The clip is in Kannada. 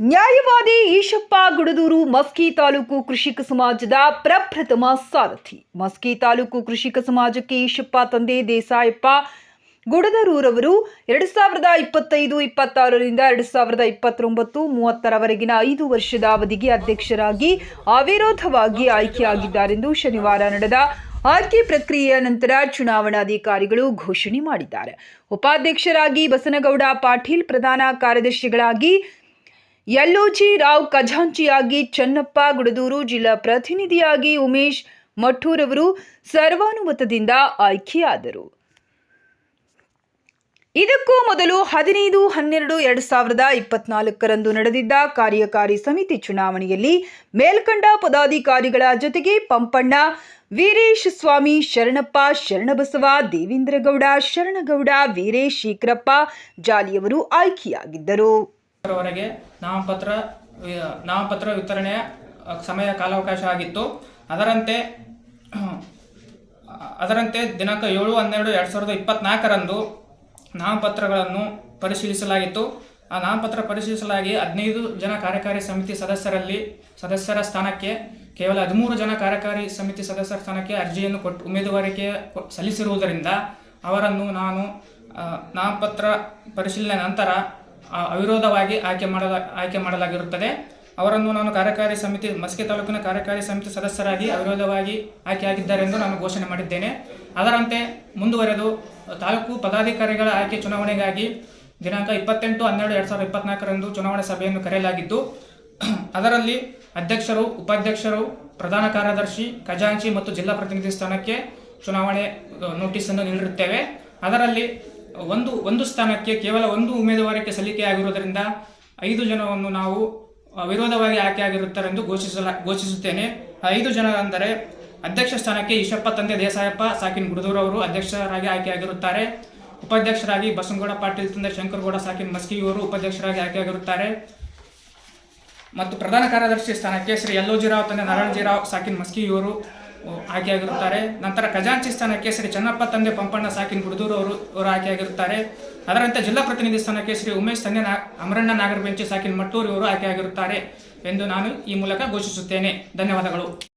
ನ್ಯಾಯವಾದಿ ಈಶಪ್ಪ ಗುಡದೂರು ಮಸ್ಕಿ ತಾಲೂಕು ಕೃಷಿಕ ಸಮಾಜದ ಪ್ರಪ್ರಥಮ ಸಾರಥಿ. ಮಸ್ಕಿ ತಾಲೂಕು ಕೃಷಿಕ ಸಮಾಜಕ್ಕೆ ಈಶಪ್ಪ ತಂದೆ ದೇಸಾಯಪ್ಪ ಗುಡದರೂರವರು ಎರಡು ಸಾವಿರದ ಇಪ್ಪತ್ತೈದು, ಇಪ್ಪತ್ತಾರರಿಂದ ಎರಡು ಸಾವಿರದ ಇಪ್ಪತ್ತೊಂಬತ್ತು, ಮೂವತ್ತರವರೆಗಿನ ಐದು ವರ್ಷದ ಅವಧಿಗೆ ಅಧ್ಯಕ್ಷರಾಗಿ ಅವಿರೋಧವಾಗಿ ಆಯ್ಕೆಯಾಗಿದ್ದಾರೆಂದು ಶನಿವಾರ ನಡೆದ ಆಯ್ಕೆ ಪ್ರಕ್ರಿಯೆಯ ನಂತರ ಚುನಾವಣಾಧಿಕಾರಿಗಳು ಘೋಷಣೆ ಮಾಡಿದ್ದಾರೆ. ಉಪಾಧ್ಯಕ್ಷರಾಗಿ ಬಸನಗೌಡ ಪಾಟೀಲ್ ಪ್ರಧಾನ ಕಾರ್ಯದರ್ಶಿಗಳಾಗಿ ಯಲ್ಲೋಜಿ ರಾವ್ ಖಜಾಂಚಿಯಾಗಿ ಚನ್ನಪ್ಪ, ಗುಡದೂರು ಜಿಲ್ಲಾ ಪ್ರತಿನಿಧಿಯಾಗಿ ಉಮೇಶ್ ಮಠೂರವರು ಸರ್ವಾನುಮತದಿಂದ ಆಯ್ಕೆಯಾದರು. ಇದಕ್ಕೂ ಮೊದಲು ಹದಿನೈದು, ಹನ್ನೆರಡು, ಎರಡು ಸಾವಿರದ ಇಪ್ಪತ್ನಾಲ್ಕರಂದು ನಡೆದಿದ್ದ ಕಾರ್ಯಕಾರಿ ಸಮಿತಿ ಚುನಾವಣೆಯಲ್ಲಿ ಮೇಲ್ಕಂಡ ಪದಾಧಿಕಾರಿಗಳ ಜೊತೆಗೆ ಪಂಪಣ್ಣ, ವೀರೇಶ್ ಸ್ವಾಮಿ, ಶರಣಪ್ಪ, ಶರಣಬಸವ, ದೇವೇಂದ್ರಗೌಡ, ಶರಣಗೌಡ, ವೀರೇಶ್ ಶೀಕ್ರಪ್ಪ ಜಾಲಿಯವರು ಆಯ್ಕೆಯಾಗಿದ್ದರು. ವರೆಗೆ ನಾಮಪತ್ರ ನಾಮಪತ್ರ ವಿತರಣೆಯ ಸಮಯ ಕಾಲಾವಕಾಶ ಆಗಿತ್ತು. ಅದರಂತೆ ಅದರಂತೆ ದಿನಾಂಕ ಏಳು ಹನ್ನೆರಡು ಎರಡು ಸಾವಿರದ ಇಪ್ಪತ್ನಾಲ್ಕರಂದು ನಾಮಪತ್ರಗಳನ್ನು ಪರಿಶೀಲಿಸಲಾಗಿತ್ತು. ಆ ನಾಮಪತ್ರ ಪರಿಶೀಲಿಸಲಾಗಿ ಹದಿನೈದು ಜನ ಕಾರ್ಯಕಾರಿ ಸಮಿತಿ ಸದಸ್ಯರಲ್ಲಿ, ಸದಸ್ಯರ ಸ್ಥಾನಕ್ಕೆ, ಕೇವಲ ಹದಿಮೂರು ಜನ ಕಾರ್ಯಕಾರಿ ಸಮಿತಿ ಸದಸ್ಯರ ಸ್ಥಾನಕ್ಕೆ ಅರ್ಜಿಯನ್ನು ಕೊಟ್ಟು ಉಮೇದುವಾರಿಕೆ ಸಲ್ಲಿಸಿರುವುದರಿಂದ ಅವರನ್ನು ನಾನು ನಾಮಪತ್ರ ಪರಿಶೀಲನೆ ನಂತರ ಅವಿರೋಧವಾಗಿ ಆಯ್ಕೆ ಮಾಡಲ ಆಯ್ಕೆ ಮಾಡಲಾಗಿರುತ್ತದೆ. ಅವರನ್ನು ನಾನು ಕಾರ್ಯಕಾರಿ ಸಮಿತಿ, ಮಸ್ಕಿ ತಾಲೂಕಿನ ಕಾರ್ಯಕಾರಿ ಸಮಿತಿ ಸದಸ್ಯರಾಗಿ ಅವಿರೋಧವಾಗಿ ಆಯ್ಕೆಯಾಗಿದ್ದಾರೆ ಎಂದು ನಾನು ಘೋಷಣೆ ಮಾಡಿದ್ದೇನೆ. ಅದರಂತೆ ಮುಂದುವರೆದು ತಾಲೂಕು ಪದಾಧಿಕಾರಿಗಳ ಆಯ್ಕೆ ಚುನಾವಣೆಗಾಗಿ ದಿನಾಂಕ ಇಪ್ಪತ್ತೆಂಟು ಹನ್ನೆರಡು ಎರಡು ಸಾವಿರದ ಇಪ್ಪತ್ನಾಲ್ಕರಂದು ಚುನಾವಣಾ ಸಭೆಯನ್ನು ಕರೆಯಲಾಗಿದ್ದು, ಅದರಲ್ಲಿ ಅಧ್ಯಕ್ಷರು, ಉಪಾಧ್ಯಕ್ಷರು, ಪ್ರಧಾನ ಕಾರ್ಯದರ್ಶಿ, ಖಜಾಂಚಿ ಮತ್ತು ಜಿಲ್ಲಾ ಪ್ರತಿನಿಧಿ ಸ್ಥಾನಕ್ಕೆ ಚುನಾವಣೆ ನೋಟಿಸನ್ನು ನೀಡಿರುತ್ತೇವೆ. ಅದರಲ್ಲಿ ಒಂದು ಒಂದು ಸ್ಥಾನಕ್ಕೆ ಕೇವಲ ಒಂದು ಉಮೇದುವಾರಿಕೆ ಸಲ್ಲಿಕೆಯಾಗಿರುವುದರಿಂದ ಐದು ಜನವನ್ನು ನಾವು ವಿರೋಧವಾಗಿ ಆಯ್ಕೆ ಎಂದು ಘೋಷಿಸಲ ಘೋಷಿಸುತ್ತೇನೆ. ಐದು ಜನ ಅಂದರೆ ಅಧ್ಯಕ್ಷ ಸ್ಥಾನಕ್ಕೆ ಈಶಪ್ಪ ತಂದೆ ದೇಸಾಯಪ್ಪ ಸಾಕಿನ್ ಗುಡದೂರು ಅವರು ಅಧ್ಯಕ್ಷರಾಗಿ ಆಯ್ಕೆಯಾಗಿರುತ್ತಾರೆ ಉಪಾಧ್ಯಕ್ಷರಾಗಿ ಬಸನಗೌಡ ಪಾಟೀಲ್ ತಂದೆ ಶಂಕರಗೌಡ ಸಾಕಿನ್ ಮಸ್ಕಿ ಅವರು ಉಪಾಧ್ಯಕ್ಷರಾಗಿ ಆಯ್ಕೆಯಾಗಿರುತ್ತಾರೆ ಮತ್ತು ಪ್ರಧಾನ ಕಾರ್ಯದರ್ಶಿ ಸ್ಥಾನಕ್ಕೆ ಶ್ರೀ ಯಲ್ಲೋಜಿರಾವ್ ತಂದೆ ನಾರಾಯಣಜಿರಾವ್ ಸಾಕಿನ್ ಮಸ್ಕಿ ಅಹ್, ಆಯ್ಕೆಯಾಗಿರುತ್ತಾರೆ. ನಂತರ ಖಜಾಂಚಿ ಸ್ಥಾನಕ್ಕೆ ಶ್ರೀ ಚನ್ನಪ್ಪ ತಂದೆ ಪಂಪಣ್ಣ ಸಾಕಿನ್ ಗುಡದೂರು ಅವರು ಅವರು ಆಯ್ಕೆಯಾಗಿರುತ್ತಾರೆ. ಅದರಂತೆ ಜಿಲ್ಲಾ ಪ್ರತಿನಿಧಿ ಸ್ಥಾನಕ್ಕೆ ಶ್ರೀ ಉಮೇಶ್ ತಂದೆ ಅಮರಣ್ಣ ನಾಗರ ನಾಗರಬೆಂಚಿ ಸಾಕಿನ್ ಮಟ್ಟೂರು ಅವರು ಆಯ್ಕೆಯಾಗಿರುತ್ತಾರೆ ಎಂದು ನಾನು ಈ ಮೂಲಕ ಘೋಷಿಸುತ್ತೇನೆ. ಧನ್ಯವಾದಗಳು.